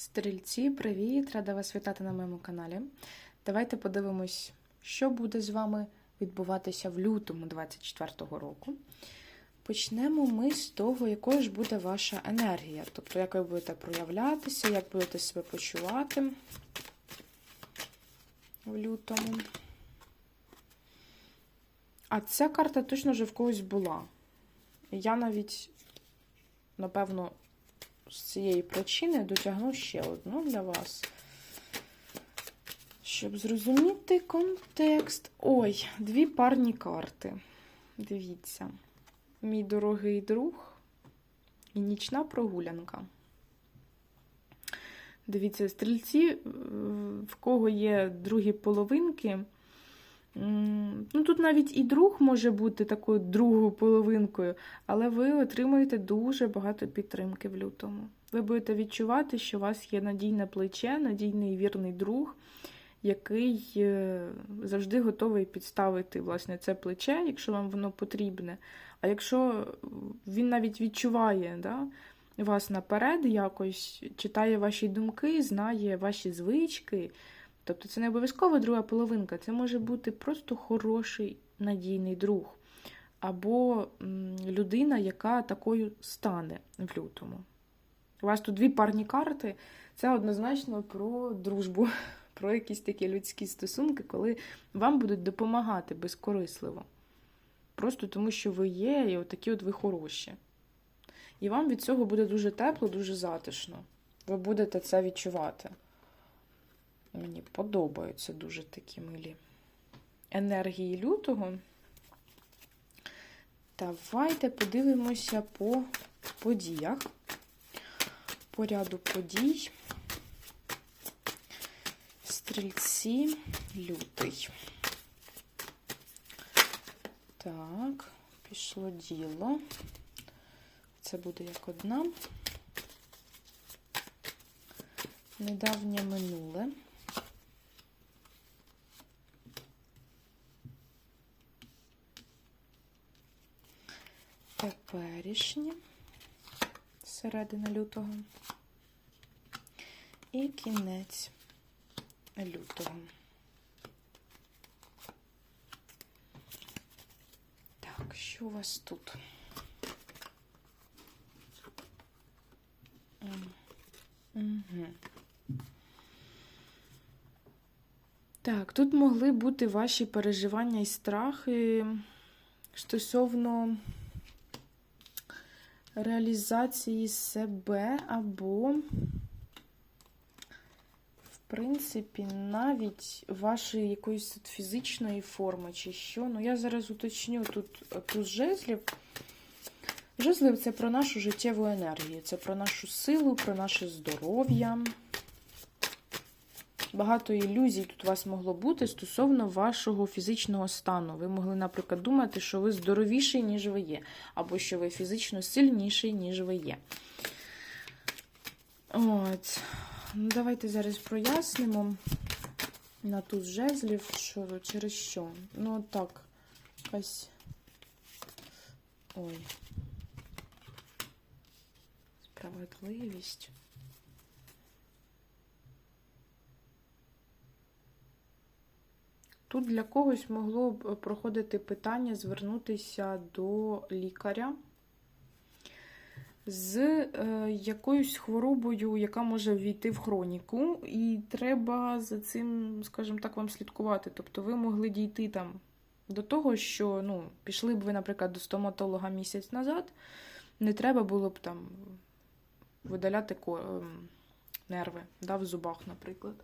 Стрільці, привіт! Рада вас вітати на моєму каналі. Давайте подивимось, що буде з вами відбуватися в лютому 24-го року. Почнемо ми з того, якою ж буде ваша енергія. Тобто, як ви будете проявлятися, як будете себе почувати в лютому. А ця карта точно вже в когось була. Я навіть, напевно, з цієї причини дотягну ще одну для вас. Щоб зрозуміти контекст. Ой, дві парні карти. Дивіться. Мій дорогий друг і нічна прогулянка. Дивіться, стрільці, в кого є другі половинки. Ну, Тут навіть і друг може бути такою другою половинкою, але ви отримуєте дуже багато підтримки в лютому. Ви будете відчувати, що у вас є надійне плече, надійний вірний друг, який е, завжди готовий підставити власне, це плече, якщо вам воно потрібне. А якщо він навіть відчуває да, вас наперед, якось читає ваші думки, знає ваші звички. Тобто це не обов'язково друга половинка, це може бути просто хороший надійний друг. Або людина, яка такою стане в лютому. У вас тут дві парні карти, це однозначно про дружбу, про якісь такі людські стосунки, коли вам будуть допомагати безкорисливо. Просто тому, що ви є, і отакі от ви хороші. І вам від цього буде дуже тепло, дуже затишно. Ви будете це відчувати. Мені подобаються дуже такі милі енергії лютого. Давайте подивимося по подіях, по ряду подій. Стрільці лютий. Так, пішло діло. Це буде як одна. Недавнє минуле. Теперішнє, середина лютого. І кінець лютого. Так, що у вас тут? Угу. Так, тут могли бути ваші переживання і страхи стосовно реалізації себе або, в принципі, навіть вашої якоїсь фізичної форми чи що. Ну, я зараз уточню тут туз жезлів. Жезлів це про нашу життєву енергію, це про нашу силу, про наше здоров'я. Багато ілюзій тут у вас могло бути стосовно вашого фізичного стану. Ви могли, наприклад, думати, що ви здоровіший, ніж ви є, або що ви фізично сильніший, ніж ви є. От. Ну, Давайте зараз прояснимо на тут жезлів, що через що. Ну, так, якась. Ой. Справедливість. Тут для когось могло б проходити питання звернутися до лікаря з е, якоюсь хворобою, яка може ввійти в хроніку, і треба за цим, скажімо так, вам слідкувати. Тобто ви могли дійти там до того, що ну, пішли б ви, наприклад, до стоматолога місяць назад, не треба було б там видаляти нерви да, в зубах, наприклад.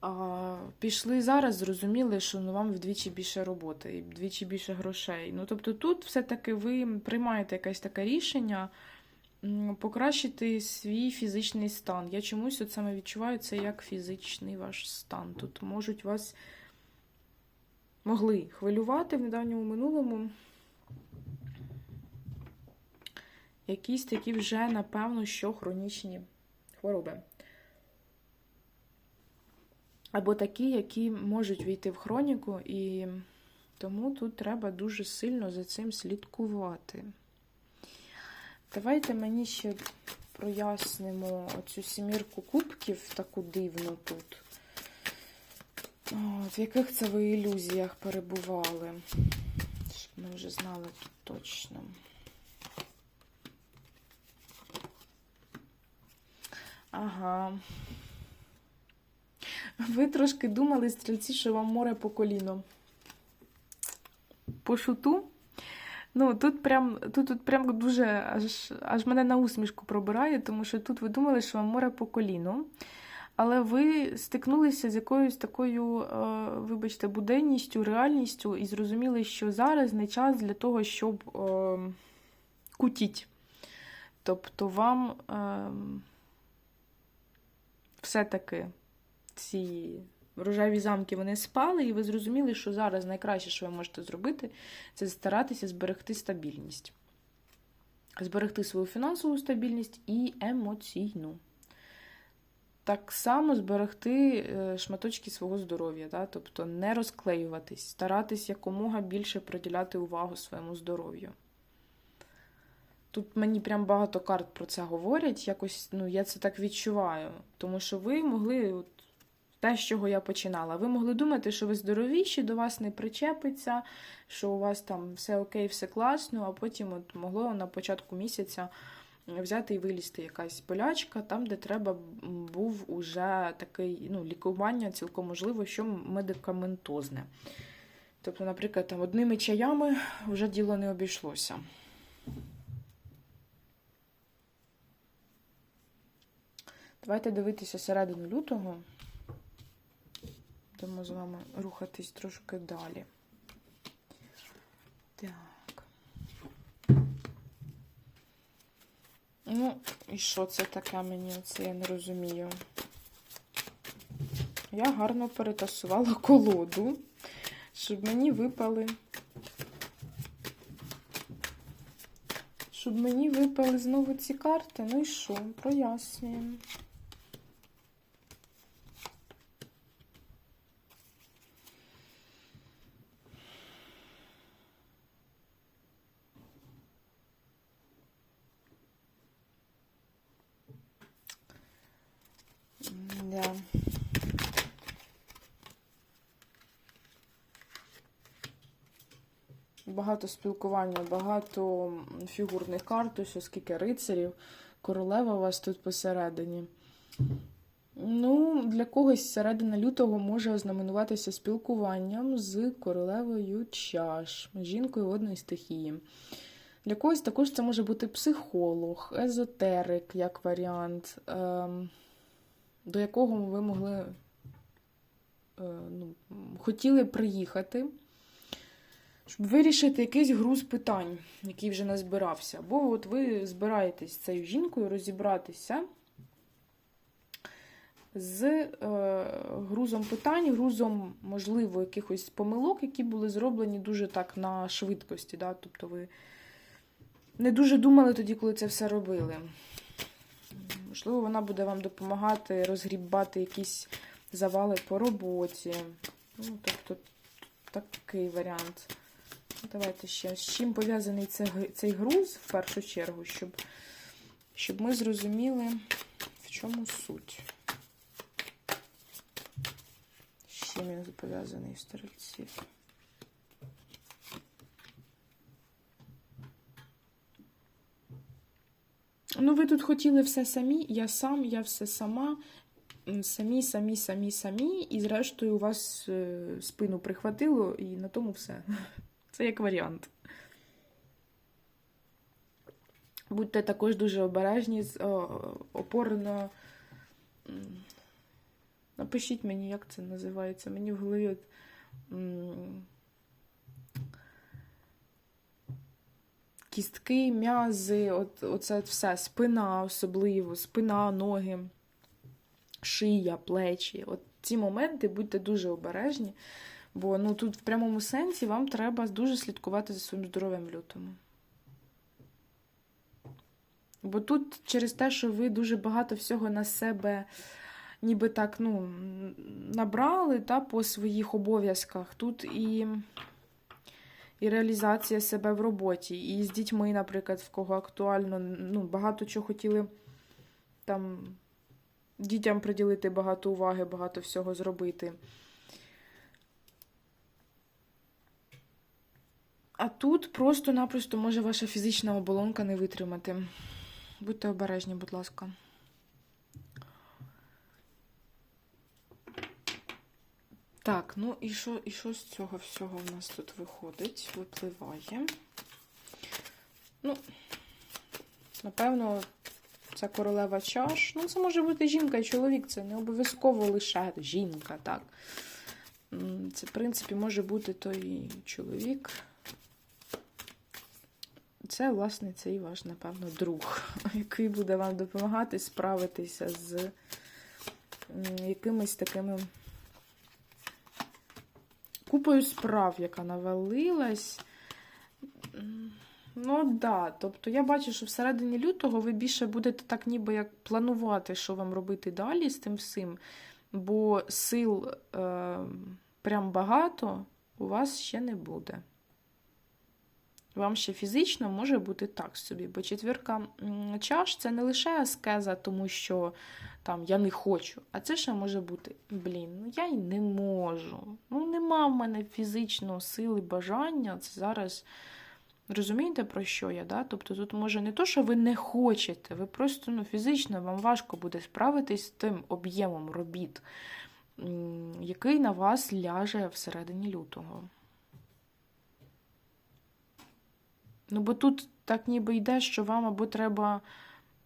А, Пішли зараз, зрозуміли, що ну, вам вдвічі більше роботи і вдвічі більше грошей. Ну, тобто тут все-таки ви приймаєте якесь таке рішення покращити свій фізичний стан. Я чомусь от саме відчуваю це як фізичний ваш стан. Тут можуть вас могли хвилювати в недавньому минулому. Якісь такі вже, напевно, що хронічні хвороби. Або такі, які можуть війти в хроніку, і тому тут треба дуже сильно за цим слідкувати. Давайте мені ще прояснимо оцю сімірку кубків, таку дивну тут. От, в яких це ви ілюзіях перебували? Щоб ми вже знали точно. Ага. Ви трошки думали, стрільці, що вам море по коліно. По шуту? Ну, тут прям, тут, тут прям дуже аж, аж мене на усмішку пробирає, тому що тут ви думали, що вам море по коліну. Але ви стикнулися з якоюсь такою, е, вибачте, буденністю, реальністю і зрозуміли, що зараз не час для того, щоб е, кутіть. Тобто вам е, все-таки ці рожеві замки вони спали, і ви зрозуміли, що зараз найкраще, що ви можете зробити, це старатися зберегти стабільність. Зберегти свою фінансову стабільність і емоційну. Так само зберегти е, шматочки свого здоров'я, да? тобто не розклеюватись, старатись якомога більше приділяти увагу своєму здоров'ю. Тут мені прям багато карт про це говорять, якось ну, я це так відчуваю. Тому що ви могли, те, з чого я починала, ви могли думати, що ви здоровіші, до вас не причепиться, що у вас там все окей, все класно, а потім от могло на початку місяця взяти і вилізти якась болячка, там, де треба був уже такий ну, лікування, цілком можливо, що медикаментозне. Тобто, наприклад, там одними чаями вже діло не обійшлося. Давайте дивитися середину лютого. Будемо з вами рухатись трошки далі. Так. Ну, і що це таке мені? Це я не розумію. Я гарно перетасувала колоду, щоб мені випали. Щоб мені випали знову ці карти. Ну і що? Прояснюємо. Да. Багато спілкування, багато фігурних карт, ось скільки рицарів, королева у вас тут посередині. Ну, для когось середина лютого може ознаменуватися спілкуванням з королевою чаш, жінкою водної стихії. Для когось також це може бути психолог, езотерик як варіант. Ем, до якого ви могли е, ну, хотіли приїхати, щоб вирішити якийсь груз питань, який вже не збирався. Бо от ви збираєтесь цією жінкою розібратися з е, грузом питань, грузом, можливо, якихось помилок, які були зроблені дуже так на швидкості. Да? Тобто ви не дуже думали тоді, коли це все робили. Можливо, вона буде вам допомагати розгрібати якісь завали по роботі. Ну, тобто, такий варіант. Давайте ще. З чим пов'язаний цей груз, в першу чергу, щоб, щоб ми зрозуміли, в чому суть. З чим він пов'язаний стрільців. Ну, ви тут хотіли все самі, я сам, я все сама. Самі, самі, самі, самі, і зрештою у вас е, спину прихватило, і на тому все. Це як варіант. Будьте також дуже обережні, опорно. Напишіть мені, як це називається. Мені в голові. от кістки, м'язи, от, оце все, спина особливо, спина, ноги, шия, плечі. От ці моменти будьте дуже обережні, бо ну, тут в прямому сенсі вам треба дуже слідкувати за своїм здоров'ям в лютому. Бо тут через те, що ви дуже багато всього на себе ніби так ну, набрали та, по своїх обов'язках, тут і і реалізація себе в роботі. І з дітьми, наприклад, в кого актуально, ну, багато чого хотіли там дітям приділити багато уваги, багато всього зробити. А тут просто-напросто може ваша фізична оболонка не витримати. Будьте обережні, будь ласка. Так, ну і що, і що з цього всього в нас тут виходить? Випливає. Ну, напевно, це королева чаш. Ну, це може бути жінка і чоловік, це не обов'язково лише жінка, так. Це, в принципі, може бути той чоловік. Це, власне, цей ваш, напевно, друг, який буде вам допомагати справитися з якимись такими купою справ, яка навалилась. Ну, да. Тобто я бачу, що всередині лютого ви більше будете так ніби як планувати, що вам робити далі з тим всім, бо сил е, прям багато у вас ще не буде. Вам ще фізично може бути так собі, бо четвірка чаш це не лише аскеза, тому що там я не хочу, а це ще може бути, блін, ну я й не можу. Ну, нема в мене фізичного сили, бажання. Це зараз. Розумієте, про що я? Да? Тобто тут може не то, що ви не хочете, ви просто ну, фізично вам важко буде справитись з тим об'ємом робіт, який на вас ляже всередині лютого. Ну, бо тут так ніби йде, що вам або треба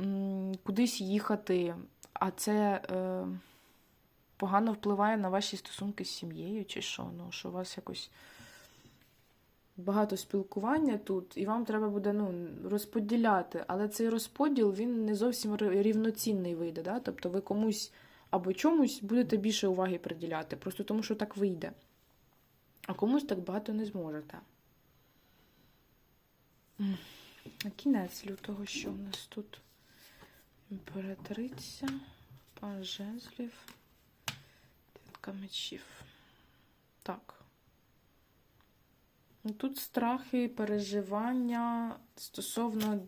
м, кудись їхати, а це е, погано впливає на ваші стосунки з сім'єю, чи що? Ну, що у вас якось багато спілкування тут, і вам треба буде ну, розподіляти. Але цей розподіл він не зовсім рівноцінний вийде. Да? Тобто ви комусь або чомусь будете більше уваги приділяти, просто тому що так вийде. А комусь так багато не зможете. А кінець лютого, що в нас тут? Імператриця, пан жезлів, дев'ятка мечів. Так. Ну, Тут страхи, переживання стосовно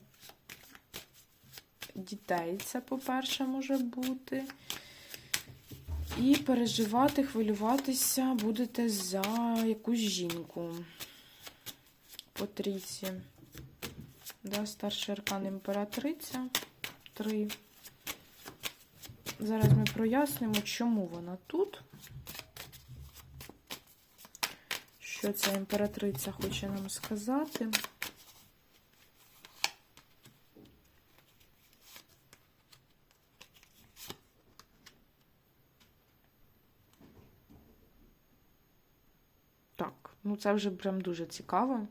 дітей, це, по-перше, може бути. І переживати, хвилюватися будете за якусь жінку. По трійці. Да, старший аркан імператриця. Три. Зараз ми прояснимо, чому вона тут. Що ця імператриця хоче нам сказати? Так, ну це вже прям дуже цікаво.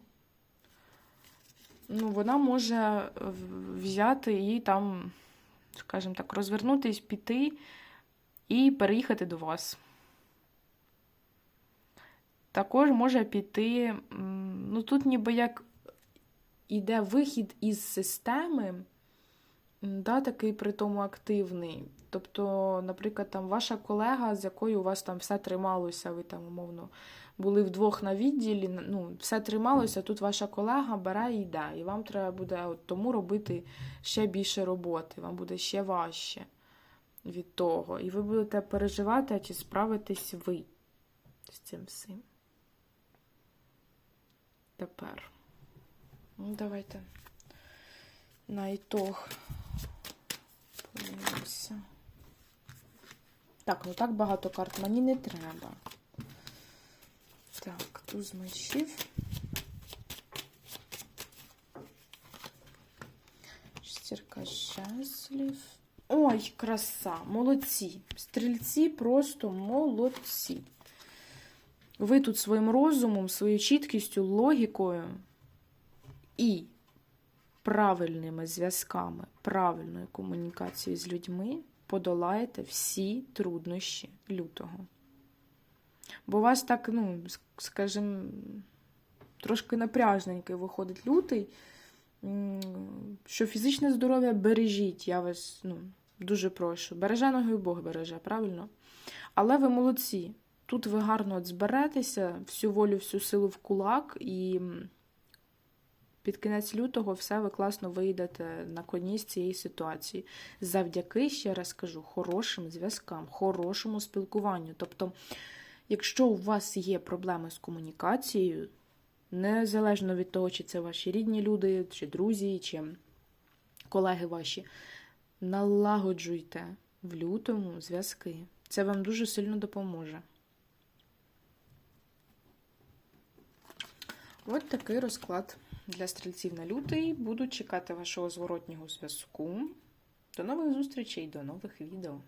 Ну, вона може взяти і там, скажімо так, розвернутись, піти і переїхати до вас. Також може піти, ну тут ніби як іде вихід із системи, да, такий при тому активний. Тобто, наприклад, там ваша колега, з якою у вас там все трималося, ви там, умовно, були вдвох на відділі, ну, все трималося, тут ваша колега бере і йде. І вам треба буде от тому робити ще більше роботи, вам буде ще важче від того. І ви будете переживати, чи справитесь ви з цим всім. Тепер. Ну, давайте на ітог подивимося. Так, ну так багато карт мені не треба. Так, туз мечів. Шестірка жезлів. Ой, краса! Молодці! Стрільці просто молодці. Ви тут своїм розумом, своєю чіткістю, логікою і правильними зв'язками, правильною комунікацією з людьми подолаєте всі труднощі лютого. Бо у вас так, ну, скажімо, трошки напряжненький виходить лютий, що фізичне здоров'я бережіть, я вас ну, дуже прошу. Береже ногою Бог береже, правильно? Але ви молодці. Тут ви гарно от зберетеся, всю волю, всю силу в кулак і під кінець лютого все ви класно вийдете на коні з цієї ситуації. Завдяки, ще раз кажу, хорошим зв'язкам, хорошому спілкуванню. Тобто, якщо у вас є проблеми з комунікацією, незалежно від того, чи це ваші рідні люди, чи друзі, чи колеги ваші, налагоджуйте в лютому зв'язки. Це вам дуже сильно допоможе. От такий розклад для стрільців на лютий. Буду чекати вашого зворотнього зв'язку. До нових зустрічей, до нових відео.